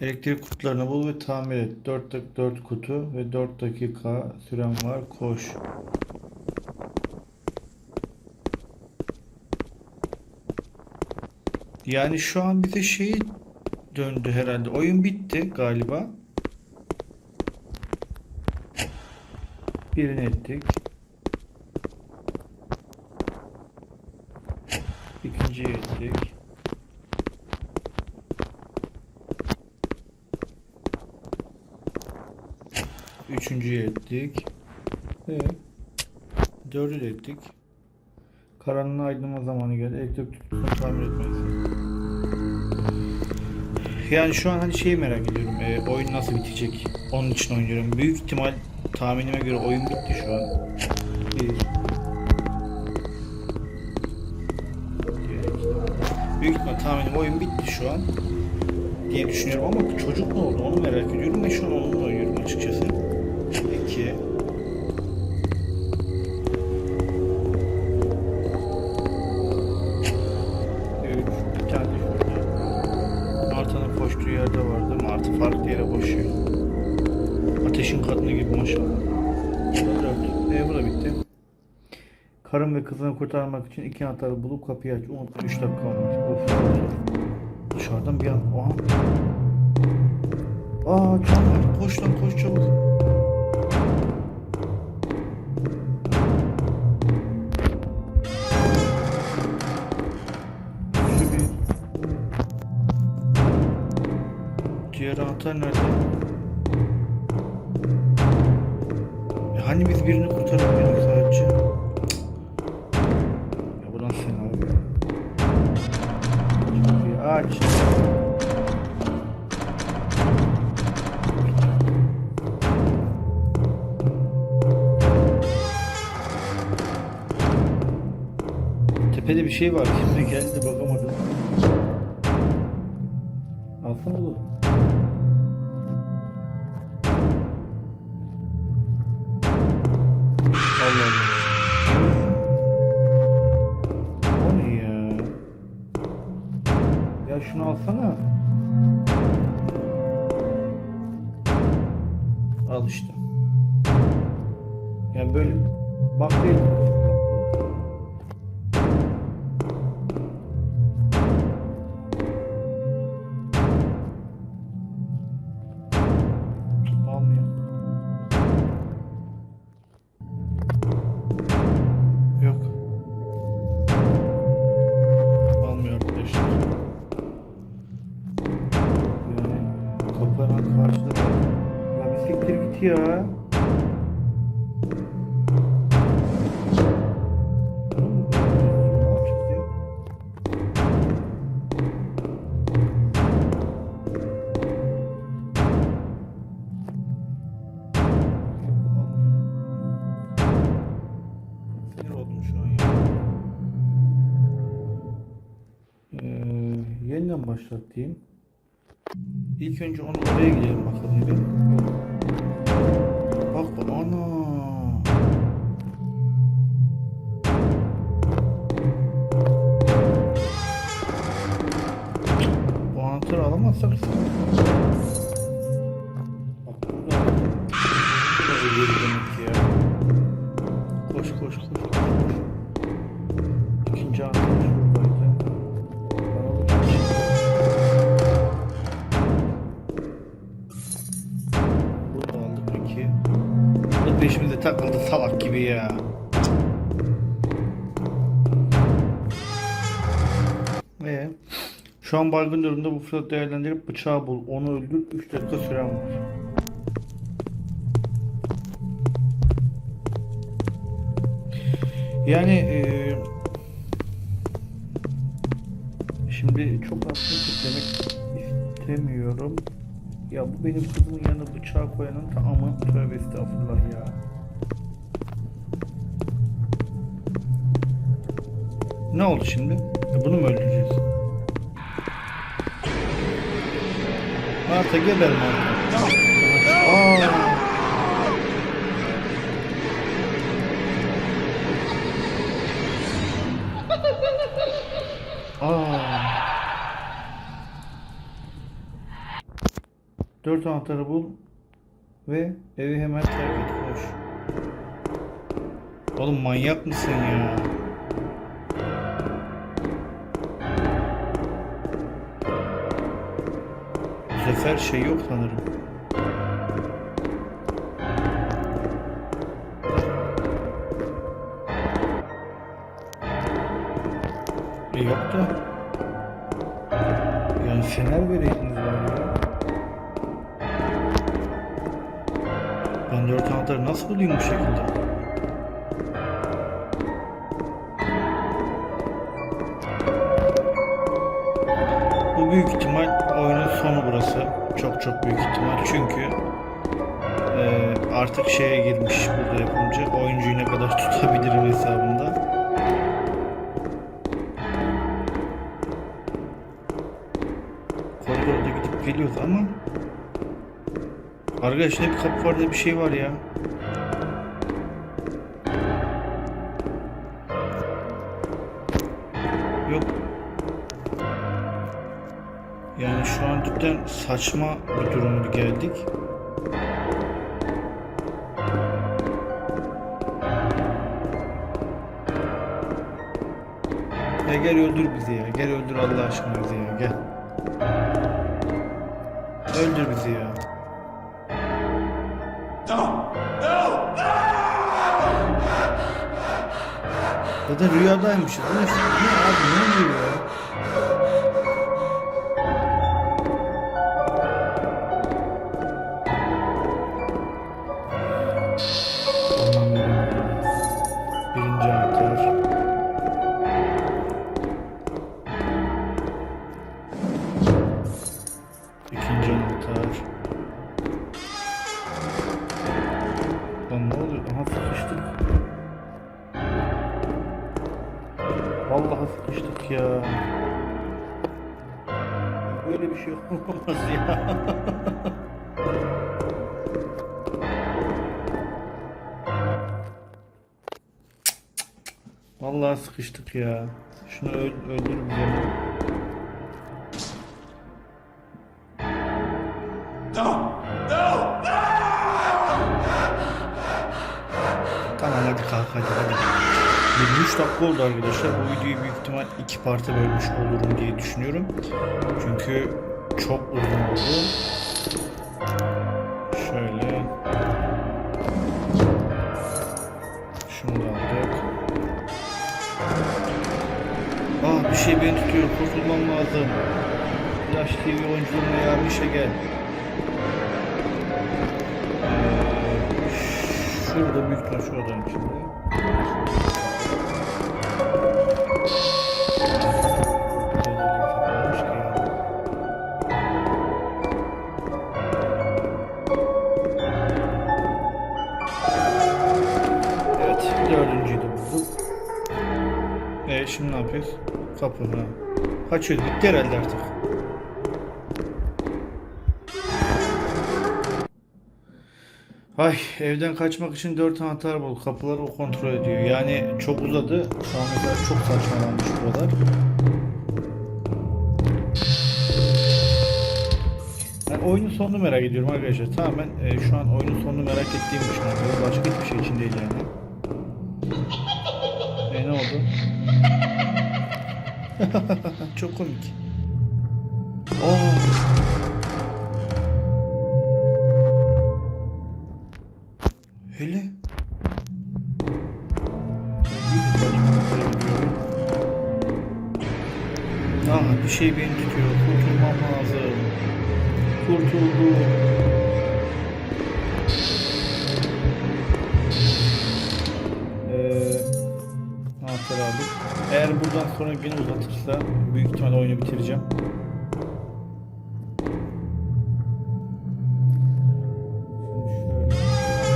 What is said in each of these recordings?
Elektrik kutularını bul ve tamir et. 4, 4 kutu ve 4 dakika süren var. Koş. Yani şu an bize şey döndü herhalde. Oyun bitti galiba. Birini ettik. İkinciyi ettik. Üçüncüyü ettik. Ve dördü ettik. Karanlığı aydınlatma zamanı geldi. Elektrik tutusunu tamir etmelisin. Yani şu an hani şeyi merak ediyorum. e, oyun nasıl bitecek? Onun için oynuyorum. Büyük ihtimal tahminime göre oyun bitti şu an. Bir. Büyük ihtimal tahminim oyun bitti şu an. Diye düşünüyorum ama çocuk ne oldu onu merak ediyorum ve şu an onunla oynuyorum açıkçası. 2 3 Bir tane de şurada. Martı'nın koştuğu yerde vardı. Martı farklı yere koşuyor. Ateşin kadını gibi maşallah. 4. E bu da bitti. Karın ve kızını kurtarmak için iki anahtarı bulup kapıyı aç. Unutma 3 dakika var. Of. Dışarıdan bir an... Oha. Aa can var. Koş lan koş çabuk. Anahtar nerede? Ya hani biz birini kurtarabiliyorduk sadece? Ya bu nasıl ya? Kapıyı aç. Tepede bir şey var. Allah Allah. O ne ya? Ya şunu alsana. Al işte. Yani böyle bak değil. Ya. Ee, yeniden başlat. İlk önce onu oraya gidelim bakalım bir. Bak bak ana. Bu anahtarı alamazsak Bak burada. Ki ya. Gibi ya. Ee, şu an baygın durumda bu fırsatı değerlendirip bıçağı bul. Onu öldür. 3 dakika süren var. Yani eee şimdi çok aslında demek istemiyorum. Ya bu benim kızımın yanına bıçağı koyanın tamamı tövbe estağfurullah ya. Ne oldu şimdi? Ya bunu mu öldüreceğiz? Marta geber Marta. Aa. Dört anahtarı bul ve evi hemen terk et. Koş. Oğlum manyak mısın ya? Sefer şey yok sanırım. E yok da. Yani fener vereydiniz bari ya. Ben dört anahtarı nasıl bulayım bu şekilde? Çok büyük ihtimal. Çünkü e, artık şeye girmiş burada yapımcı. Oyuncuyu ne kadar tutabilirim hesabında. Koridorda gidip geliyoruz ama Arkadaş ne bir kapı var ne bir şey var ya. Yok. Yani şu an cidden saçma bir duruma geldik. Ya gel öldür bizi ya. Gel öldür Allah aşkına bizi ya. Gel. Öldür bizi ya. Zaten rüyadaymışız. Ne, ne abi ne oluyor ya? Sıkıştık ya. Şunu öl öldür. Tamam hadi kalk hadi hadi. 23 dakika oldu arkadaşlar. Bu videoyu büyük ihtimal iki parta bölmüş olurum diye düşünüyorum. Çünkü çok uzun oldu. Şey beni tutuyor. Kurtulmam lazım. Flash TV oyunculuğuna yardım işe gel. Ee, şurada büyük ihtimal şu odanın içinde. Kapı ha. Kaçıyoruz, bitti herhalde artık. Ay evden kaçmak için dört anahtar bul. Kapıları o kontrol ediyor. Yani çok uzadı. Şu ana kadar çok saçmalanmış buralar. Ben oyunun sonunu merak ediyorum arkadaşlar. Tamamen e, şu an oyunun sonunu merak ettiğim düşünüyorum. Başka hiçbir şey için değil yani. çok komik. Oo. Hele. Ah bir şey beni tutuyor. Kurtulmam lazım. Kurtuldum. Anahtarı aldık. Eğer buradan sonra yine uzatırsa büyük ihtimal oyunu bitireceğim.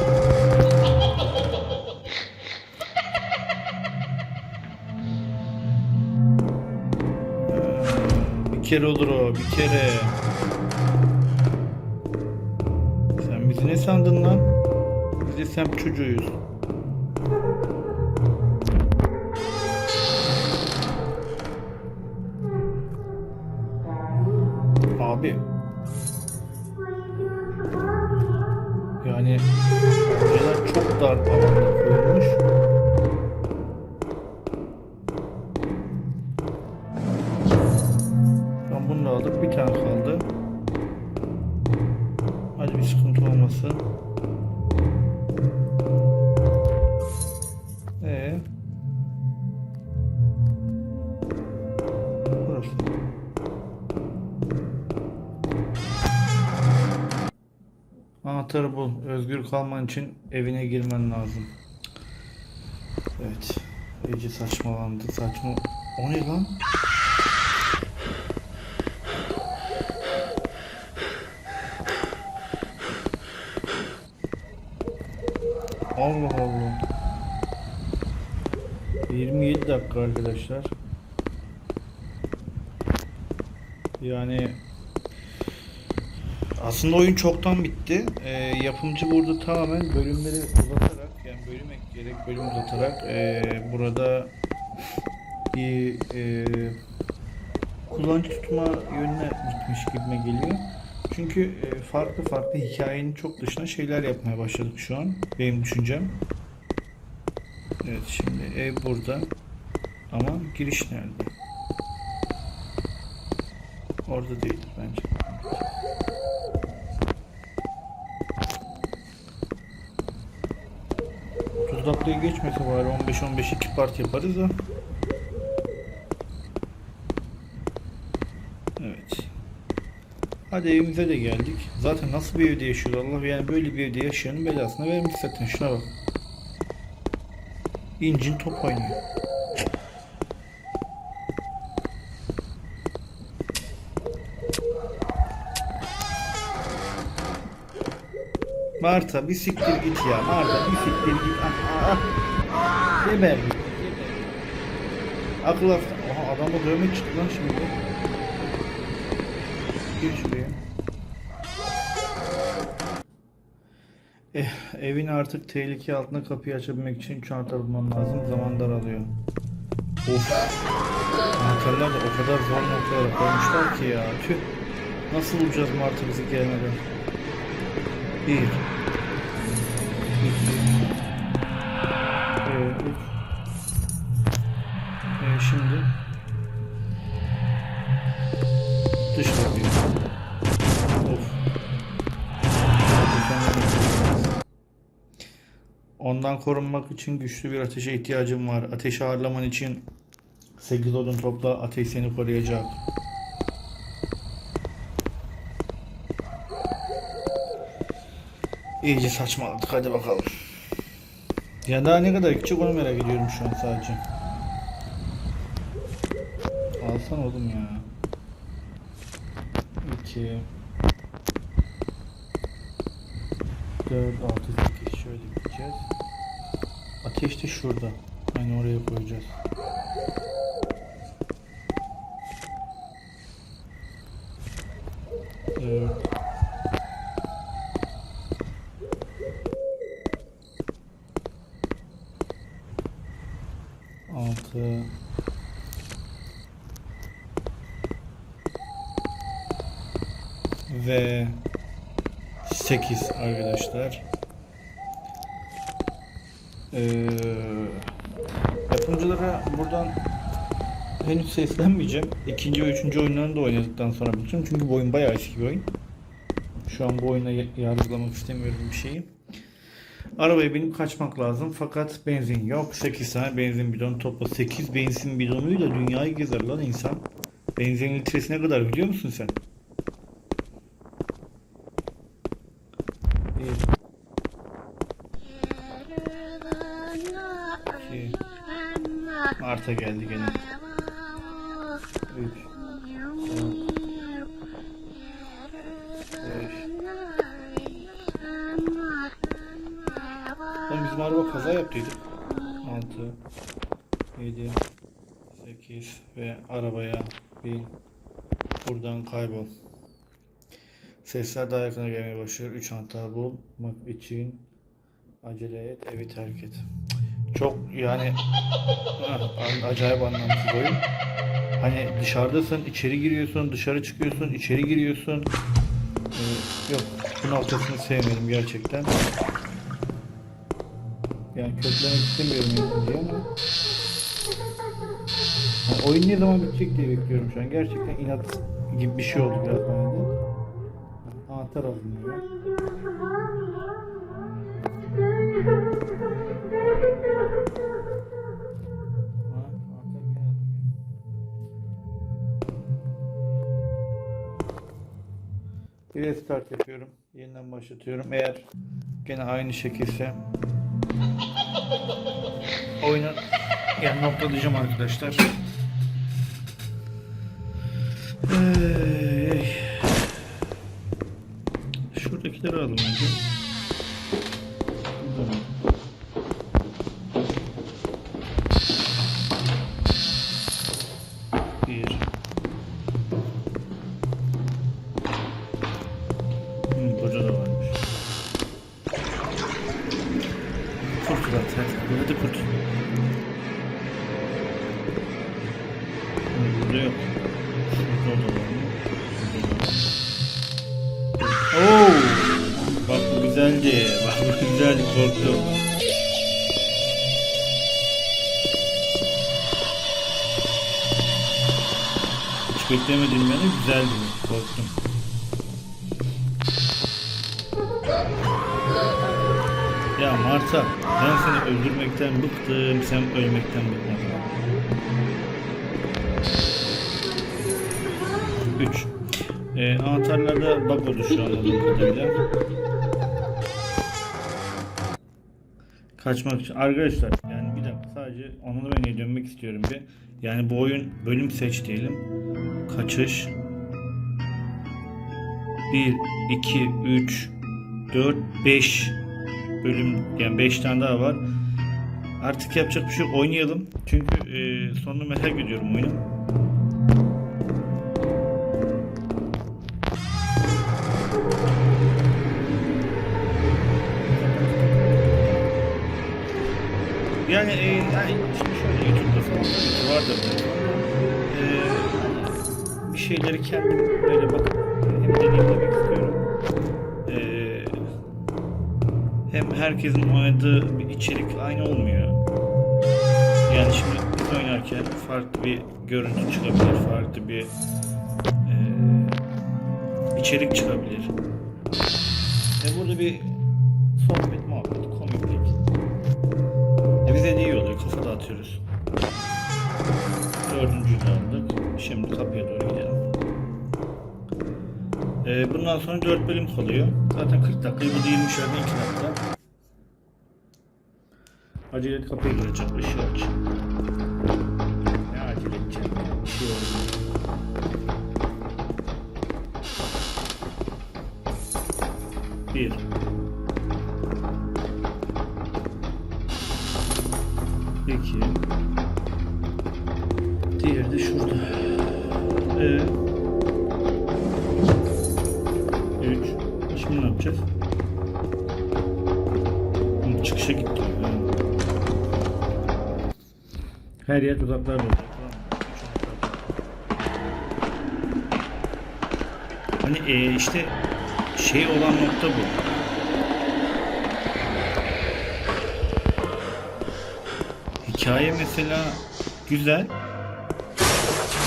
Şöyle. Bir kere olur o, bir kere. Sen bizi ne sandın lan? Biz de semt çocuğuyuz. Abi. Yani bölgeler çok dar alanda koyulmuş. Tamam bunu aldık. Bir tane kaldı. Hadi bir sıkıntı olmasın. Anahtarı bul. Özgür kalman için evine girmen lazım. Evet. İyice saçmalandı. Saçma. O ne lan? Allah Allah. 27 dakika arkadaşlar. Yani aslında oyun çoktan bitti. Ee, yapımcı burada tamamen bölümleri uzatarak yani bölüm ekleyerek bölüm uzatarak ee, burada bir ee, kullanıcı tutma yönüne gitmiş gibime geliyor. Çünkü ee, farklı farklı hikayenin çok dışına şeyler yapmaya başladık şu an. Benim düşüncem. Evet şimdi ev burada. Ama giriş nerede? Orada değil bence. Otuz dakikayı geçmese bari 15-15 iki part yaparız da. Evet. Hadi evimize de geldik. Zaten nasıl bir evde yaşıyor Allah yani böyle bir evde yaşayanın belasını vermiş zaten şuna bak. İncin top oynuyor. Marta bir siktir git ya. Marta bir siktir git. Ah, ah. Geber git. Akıl hasta. Aha adamda dövme çıktı lan şimdi. Gir şuraya. Eh, evin artık tehlike altında kapıyı açabilmek için çanta bulman lazım. Zaman daralıyor. Of. Anahtarlar da o kadar zor noktalara koymuşlar ki ya. Tüh. Nasıl bulacağız Martı bizi gelmeden? Bir. İki. Ee, üç. Ee, şimdi. Dış kapıyı. Of. Ondan korunmak için güçlü bir ateşe ihtiyacım var. Ateşi ağırlaman için 8 odun topla. Ateş seni koruyacak. İyice saçmaladık. Hadi bakalım. Ya daha ne kadar küçük onu merak ediyorum şu an sadece. Alsan oğlum ya. 2 4 6 8 şöyle gideceğiz. Ateş de şurada. Hani oraya koyacağız. Evet. Altı. Ve 8 arkadaşlar. Ee, yapımcılara buradan henüz seslenmeyeceğim. İkinci ve üçüncü oyunlarını da oynadıktan sonra bitirdim. Çünkü bu oyun bayağı eski bir oyun. Şu an bu oyuna yargılamak istemiyorum bir şeyi. Arabaya binip kaçmak lazım fakat benzin yok. 8 tane benzin bidonu topla. 8 benzin bidonuyla dünyayı gezer lan insan. Benzin litresi ne kadar biliyor musun sen? Bir, iki, Marta geldi gene. 3, 5. Lan bizim araba kaza yaptıydık. 6, 7, 8 ve arabaya bin. Buradan kaybol. Sesler daha yakına gelmeye başlıyor. 3 anahtar bulmak için acele et, evi terk et. Çok yani ah, acayip anlamsız oyun. Hani dışarıdasın, içeri giriyorsun, dışarı çıkıyorsun, içeri giriyorsun. Ee, yok bu noktasını sevmedim gerçekten. Yani kötülemek istemiyorum yapımcıyı ama yani oyun ne zaman bitecek diye bekliyorum şu an. Gerçekten inat gibi bir şey oldu biraz bana da. Anahtar aldım ya. Restart yapıyorum. Yeniden başlatıyorum. Eğer gene aynı şekilse oyunu yani noktalayacağım arkadaşlar. Şuradakileri alalım önce. Korktum. Hiç beklemedim yani güzeldi. Korktum. Ya Marta ben seni öldürmekten bıktım. Sen ölmekten bıkmadın. 3. Ee, anahtarlarda bug oldu şu an anladığım kadarıyla. Kaçmak için. Arkadaşlar yani bir dakika sadece onu menüye dönmek istiyorum bir. Yani bu oyun bölüm seç diyelim. Kaçış. 1, 2, 3, 4, 5 bölüm yani 5 tane daha var. Artık yapacak bir şey yok. Oynayalım. Çünkü e, sonunu merak ediyorum oyunun. Böyle. E, bir şeyleri kendim böyle bakıp hem deneyimlemek istiyorum. E, hem herkesin oynadığı bir içerik aynı olmuyor. Yani şimdi biz oynarken farklı bir görüntü çıkabilir, farklı bir e, içerik çıkabilir. E burada bir sohbet, muhabbet, komiklik. E bize de iyi oluyor, kafa dağıtıyoruz. Şimdi kapıya doğru gidelim. E, bundan sonra 4 bölüm kalıyor. Zaten 40 dakika, bu 20 şerden 2 dakika. Acele et kapıyı kıracak, ışığı aç. Ne acele bir şey oldu. Bir. İki. Diğeri de şurada. Ee, üç. Şimdi ne yapacağız? Çıkışa gitti. Ha. Her yer uzaklar olacak. tamam mı? Üç anahtar. Hani e, işte şey olan nokta bu. Hikaye mesela güzel.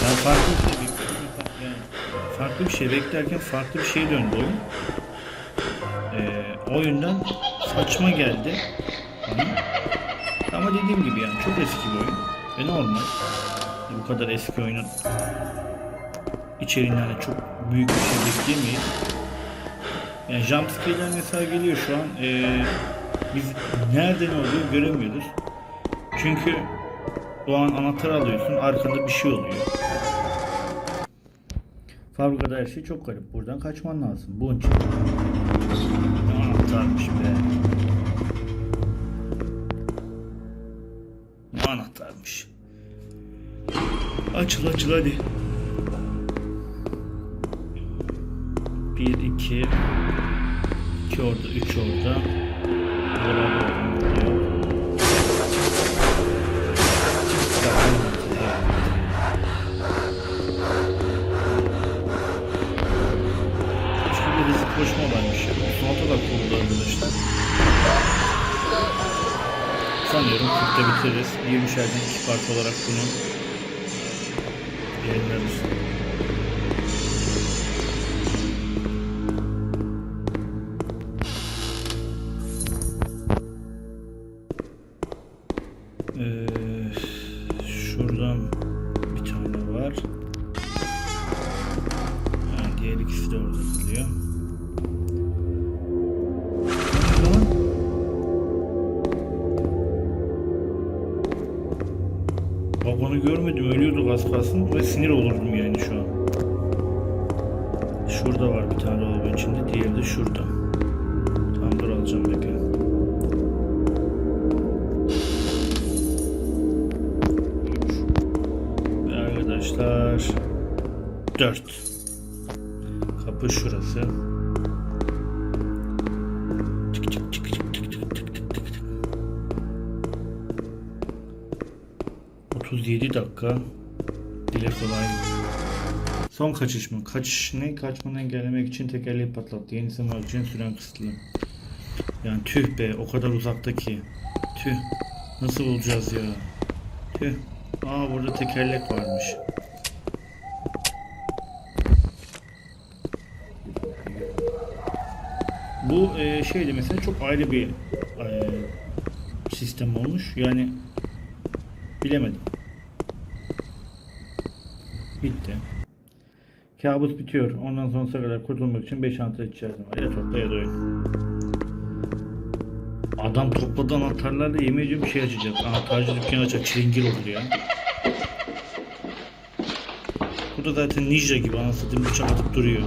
Ben farklı bir şey. Yani farklı bir şey beklerken farklı bir şeye döndü oyun. Ee, oyundan saçma geldi bana. Ama dediğim gibi yani çok eski bir oyun. Ve normal. Bu kadar eski oyunun içeriğinden de çok büyük bir şey bekleyemeyiz. Yani jumpscare'ler mesela geliyor şu an. Ee, biz nerede ne oluyor göremiyoruz. Çünkü o an anahtar alıyorsun, arkada bir şey oluyor. Fabrikada her şey çok garip. Buradan kaçman lazım. Bunun için. Anahtarmış be. Anahtarmış. Açıl açıl hadi. Bir, iki. iki orada, üç orada. Oluyor. oldu arkadaşlar. Sanıyorum 40'ta bitiririz. 20'şerden kişi parça olarak bunu yayınlarız. Şurada var bir tane dolabın içinde diğeri de şurada. Tamam dur alacağım bekle. Arkadaşlar 4 Kapı şurası. Tık. 37 dakika. Dile kolay. Son kaçış mı? Kaçış ne? Kaçmanı engellemek için tekerleği patlattı. Yenisi var için süren kısıtlı. Yani tüh be o kadar uzaktaki. Tüh. Nasıl bulacağız ya? Tüh. Aa burada tekerlek varmış. Bu e, şeydi mesela çok ayrı bir e, sistem olmuş. Yani bilemedim. Bitti. Kabus bitiyor. Ondan sonsuza kadar kurtulmak için 5 anahtar içerisinde var. Ya topla ya da oyun. Adam topladı anahtarlarla yemin bir şey açacak. Anahtarcı dükkanı açacak. Çilingir olur ya. Bu da zaten ninja gibi anasını bıçak atıp duruyor.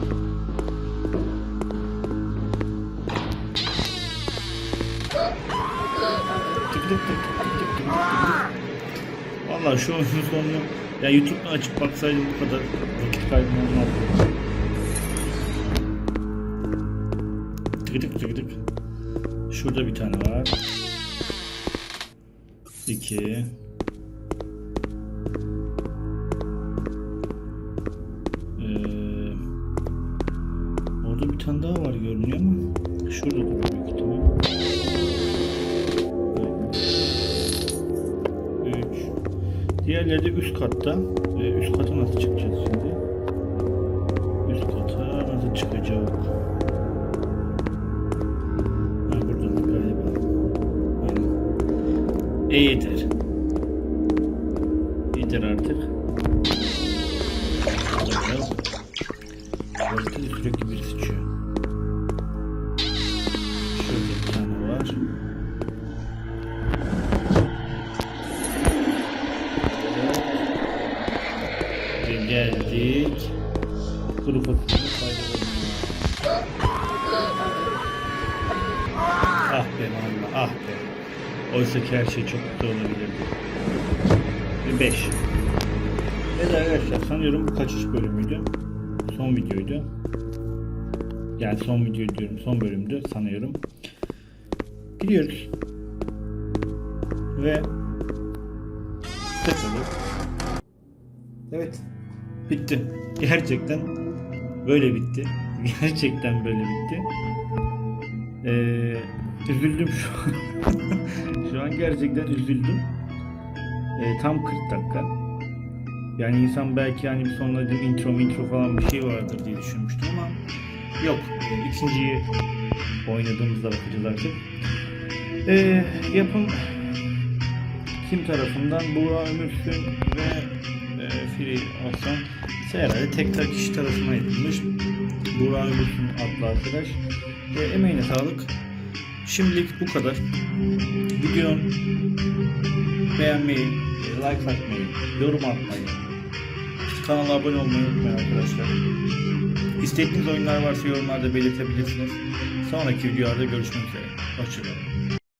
Valla şu oyunun sonunu ya YouTube'da açıp baksaydım bu kadar vakit kaybı olmazdı. Tıkıdık tıkıdık. Şurada bir tane var. 2 Diğerleri de üst katta. Ee, üst kata nasıl çıkacağız şimdi? Üst kata nasıl çıkacak? Ha buradan galiba. Aynen. İyidir. İyidir artık. Yok. Tuvalette de sürekli birisi içiyor. Şurada bir tane var. Kuru fasulyeni faydalanıyoruz. Ah be valla ah be. Oysa ki her şey çok güzel olabilirdi. Ve 5. Evet arkadaşlar sanıyorum bu kaçış bölümüydü. Son videoydu. Yani son video diyorum son bölümdü sanıyorum. Gidiyoruz. Ve tıkladık. Evet. Bitti. Gerçekten böyle bitti. Gerçekten böyle bitti. Ee, üzüldüm şu an. şu an gerçekten üzüldüm. Ee, tam 40 dakika. Yani insan belki hani bir sonra dedim intro intro falan bir şey vardır diye düşünmüştüm ama yok. Ee, ikinciyi oynadığımızda bakacağız artık. Ee, yapım kim tarafından? Buğra Ömürsün ve e, Fili Aslan ise herhalde tek tek kişi tarafından yapılmış. Buğra Ömürsün adlı arkadaş. E, emeğine sağlık. Şimdilik bu kadar. Videonun beğenmeyi, like atmayı, yorum atmayı, kanala abone olmayı unutmayın arkadaşlar. İstediğiniz oyunlar varsa yorumlarda belirtebilirsiniz. Sonraki videolarda görüşmek üzere. Hoşçakalın.